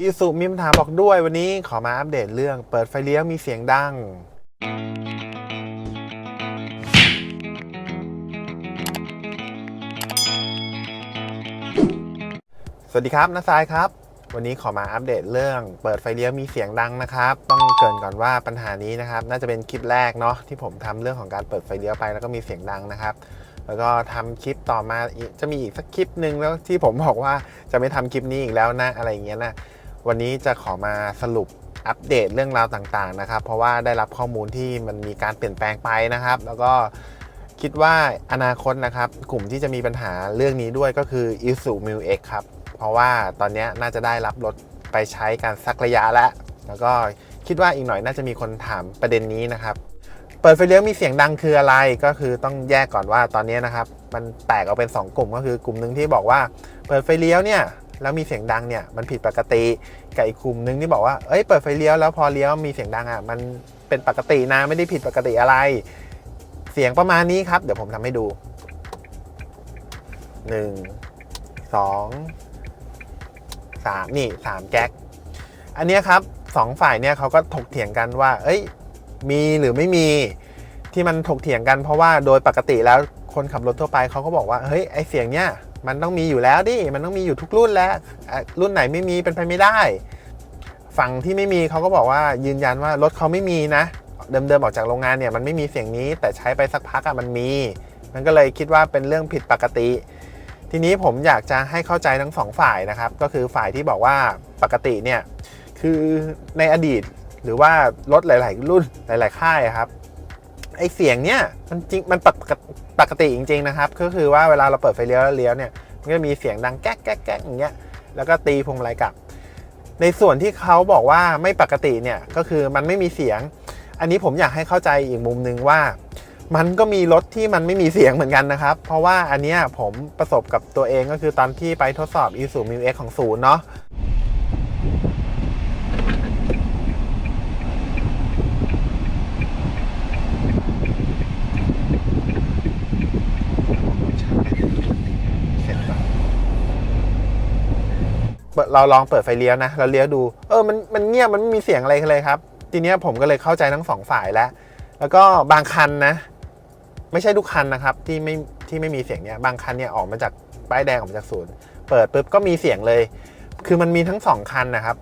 อีสุมีคำถามบอกด้วยวันนี้ขอมาอัปเดตเรื่องเปิดไฟเลี้ยวมีเสียงดัง สวัสดีครับน้าซายครับ วันนี้ขอมาอัปเดตเรื่อง เปิดไฟเลี้ยวมีเสียงดังนะครับ ต้องเกรินก่อนว่าปัญหานี้นะครับ น่าจะเป็นคลิปแรกเนาะที่ผมทำเรื่องของการเปิดไฟเลี้ยวไปแล้วก็มีเสียงดังนะครับแล้วก็ทำคลิปต่อมาจะมีอีกสักคลิปหนึ่งแล้วที่ผมบอกว่าจะไม่ทำคลิปนี้อีกแล้วนะอะไรเงี้ยนะ วันนี้จะขอมาสรุปอัปเดตเรื่องราวต่างๆนะครับ เพราะว่าได้รับข้อมูลที่มันมีการเปลี่ยนแปลงไปนะครับ แล้วก็คิดว่าอนาคตนะครับ กลุ่มที่จะมีปัญหาเรื่องนี้ด้วยก็คือ i s u m i l X ครับ เพราะว่าตอนนี้น่าจะได้รับรถไปใช้กันสักระยะแล้ว แล้วก็คิดว่าอีกหน่อยน่าจะมีคนถามประเด็นนี้นะครับ เปิดไฟเลี้ยวมีเสียงดังคืออะไรก็คือต้องแยกก่อนว่าตอนนี้นะครับ มันแตกออกเป็น 2 กลุ่มก็คือกลุ่มหนึ่งที่บอกว่า เปิดไฟเลี้ยวเนี่ย แล้วมีเสียงดังเนี่ยมันผิดปกติกับอีกกลุ่มนึงที่บอกว่าเอ้ยเปิดไฟเลี้ยวแล้วพอเลี้ยวมีเสียงดังอะมันเป็นปกตินะไม่ได้ผิดปกติอะไร เสียงประมาณนี้ครับ เดี๋ยวผมทำให้ดู 1 2 3 นี่ 3 แก๊ก อันเนี้ยครับสองฝ่ายเนี่ยเขาก็ถกเถียงกันว่า เอ้ย มีหรือไม่มีที่มันถกเถียงกันเพราะว่าโดยปกติแล้วคนขับรถทั่วไปเขาก็บอกว่า เฮ้ยไอเสียงเนี้ย มันต้องมีอยู่แล้วดิ มันต้องมีอยู่ทุกรุ่นแล้ว รุ่นไหนไม่มีเป็นไปไม่ได้ ฝั่งที่ไม่มีเขาก็บอกว่ายืนยันว่ารถเขาไม่มีนะ เดิมๆออกจากโรงงานเนี่ยมันไม่มีเสียงนี้ แต่ใช้ไปสักพักอะมันมี มันก็เลยคิดว่าเป็นเรื่องผิดปกติ ทีนี้ผมอยากจะให้เข้าใจทั้งสองฝ่ายนะครับ ก็คือฝ่ายที่บอกว่าปกติเนี่ยคือในอดีตหรือว่ารถหลาย ๆ รุ่นหลาย ๆ ค่ายครับ ไอเสียงเนี่ยมันจริงมันปกติปกติจริง ๆ นะครับ ก็คือว่าเวลาเราเปิดไฟเลี้ยวแล้วเลี้ยวเนี่ยมันก็จะมีเสียงดังแก๊กแก๊กแก๊กอย่างเงี้ยแล้วก็ตีพวงมาลัยกลับ ในส่วนที่เขาบอกว่าไม่ปกติเนี่ยก็คือมันไม่มีเสียง อันนี้ผมอยากให้เข้าใจอีกมุมหนึ่งว่า มันก็มีรถที่มันไม่มีเสียงเหมือนกันนะครับ เพราะว่าอันเนี้ยผมประสบกับตัวเองก็คือตอนที่ไปทดสอบ i s u m i X ของศูนย์เนาะ เราลองเปิดไฟเลี้ยวนะเราเลี้ยวดู เออมันมันเงียบมันไม่มีเสียงอะไรเลยครับ ทีเนี้ยผมก็เลยเข้าใจทั้งสองฝ่ายแล้ว แล้วก็บางคันนะ ไม่ใช่ทุกคันนะครับ ที่ไม่ที่ไม่มีเสียงเนี้ยบางคันเนี่ยออกมาจากป้ายแดงออกมาจากศูนย์เปิดปุ๊บก็มีเสียงเลย คือมันมีทั้งสองคันนะครับ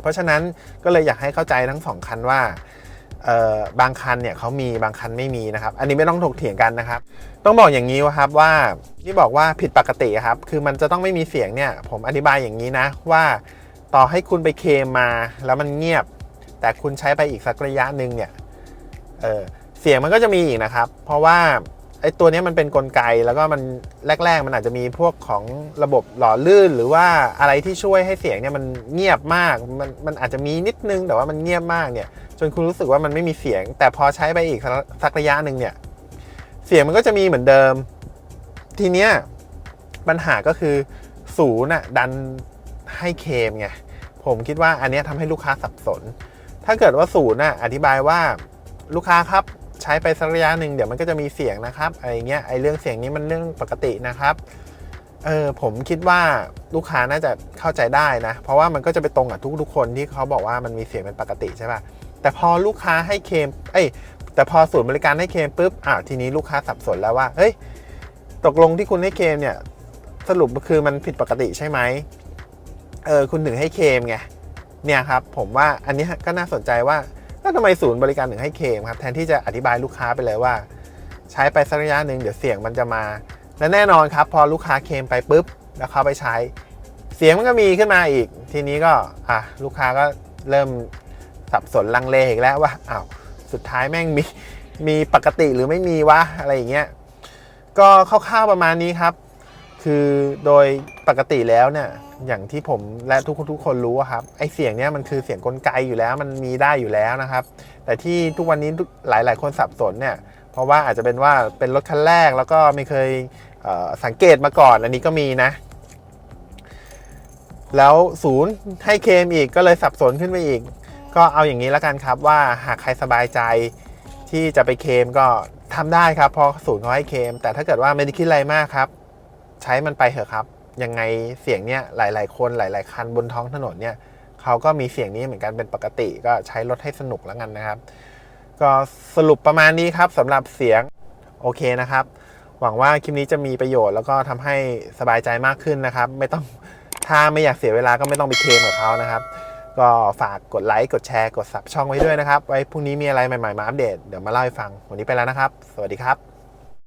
เพราะฉะนั้นก็เลยอยากให้เข้าใจทั้งสองคันว่า บางคันเนี่ยเขามีบางคันไม่มีนะครับ อันนี้ไม่ต้องถกเถียงกันนะครับ ต้องบอกอย่างนี้ว่าครับว่าที่บอกว่าผิดปกติครับ คือมันจะต้องไม่มีเสียงเนี่ย ผมอธิบายอย่างนี้นะว่าต่อให้คุณไปเคมมาแล้วมันเงียบ แต่คุณใช้ไปอีกสักระยะหนึ่งเนี่ยเเสียงมันก็จะมีอีกนะครับ เพราะว่าไอ้ตัวนี้มันเป็นกลไกแล้วก็มันแรก ๆ มันอาจจะมีพวกของระบบหล่อลื่น หรือว่าอะไรที่ช่วยให้เสียงเนี่ยมันเงียบมากมันมันอาจจะมีนิดนึงแต่ว่ามันเงียบมากเนี่ย จนคุณรู้สึกว่ามันไม่มีเสียง แต่พอใช้ไปอีกสักระยะหนึ่งเนี่ย เสียงมันก็จะมีเหมือนเดิม ทีเนี้ยปัญหาก็คือศูนย์น่ะดันให้เคมไง ผมคิดว่าอันนี้ทำให้ลูกค้าสับสน ถ้าเกิดว่าศูนย์น่ะอธิบายว่าลูกค้าครับใช้ไปสักระยะหนึ่งเดี๋ยวมันก็จะมีเสียงนะครับอะไรเงี้ยไอเรื่องเสียงนี้มันเรื่องปกตินะครับเออผมคิดว่าลูกค้าน่าจะเข้าใจได้นะ เพราะว่ามันก็จะไปตรงกับทุกๆคนที่เขาบอกว่ามันมีเสียงเป็นปกติใช่ป่ะ แต่พอลูกค้าให้เคมเอ้ยแต่พอศูนย์บริการให้เคมปุ๊บอ่าทีนี้ลูกค้าสับสนแล้วว่าเฮ้ยตกลงที่คุณให้เคมเนี่ยสรุปคือมันผิดปกติใช่ไหมเออคุณถึงให้เคมไงเนี่ยครับผมว่าอันนี้ก็น่าสนใจว่าแล้วทำไมศูนย์บริการถึงให้เคมครับแทนที่จะอธิบายลูกค้าไปเลยว่า ใช้ไปสักระยะหนึ่งเดี๋ยวเสียงมันจะมา และแน่นอนครับ พอลูกค้าเคมไปปุ๊บ แล้วเขาไปใช้ เสียงมันก็มีขึ้นมาอีก ทีนี้ก็อะลูกค้าก็เริ่ม สับสนลังเลอีกแล้วว่าอ้าวสุดท้ายแม่งมีมีปกติหรือไม่มีวะอะไรอย่างเงี้ยก็คร่าวๆประมาณนี้ครับ คือโดยปกติแล้วเนี่ยอย่างที่ผมและทุกคนทุกคนรู้ครับไอเสียงเนี้ยมันคือเสียงกลไกอยู่แล้ว มันมีได้อยู่แล้วนะครับ แต่ที่ทุกวันนี้หลาย ๆ คนสับสนเนี่ยเพราะว่าอาจจะเป็นว่าเป็นรถคันแรกแล้วก็ไม่เคยเสังเกตมาก่อนอันนี้ก็มีนะ แล้วศูนย์ให้เคมอีกก็เลยสับสนขึ้นไปอีก ก็เอาอย่างนี้แล้วกันครับว่าหากใครสบายใจที่จะไปเคมก็ทำได้ครับเพราะศูนย์เขาให้เคม แต่ถ้าเกิดว่าไม่ได้คิดอะไรมากครับ ใช้มันไปเถอะครับ ยังไงเสียงเนี้ยหลาย ๆ คนหลาย ๆ คันบนท้องถนนเนี่ยเขาก็มีเสียงนี้เหมือนกันเป็นปกติก็ใช้รถให้สนุกแล้วกันนะครับ ก็สรุปประมาณนี้ครับสำหรับเสียงโอเคนะครับ หวังว่าคลิปนี้จะมีประโยชน์แล้วก็ทำให้สบายใจมากขึ้นนะครับ ไม่ต้องถ้าไม่อยากเสียเวลาก็ไม่ต้องไปเคมกับเขานะครับ ก็ฝากกดไลค์กดแชร์กดซับช่องไว้ด้วยนะครับ ไว้พรุ่งนี้มีอะไรใหม่ๆมาอัปเดตเดี๋ยวมาเล่าให้ฟังวันนี้ไปแล้วนะครับ สวัสดีครับ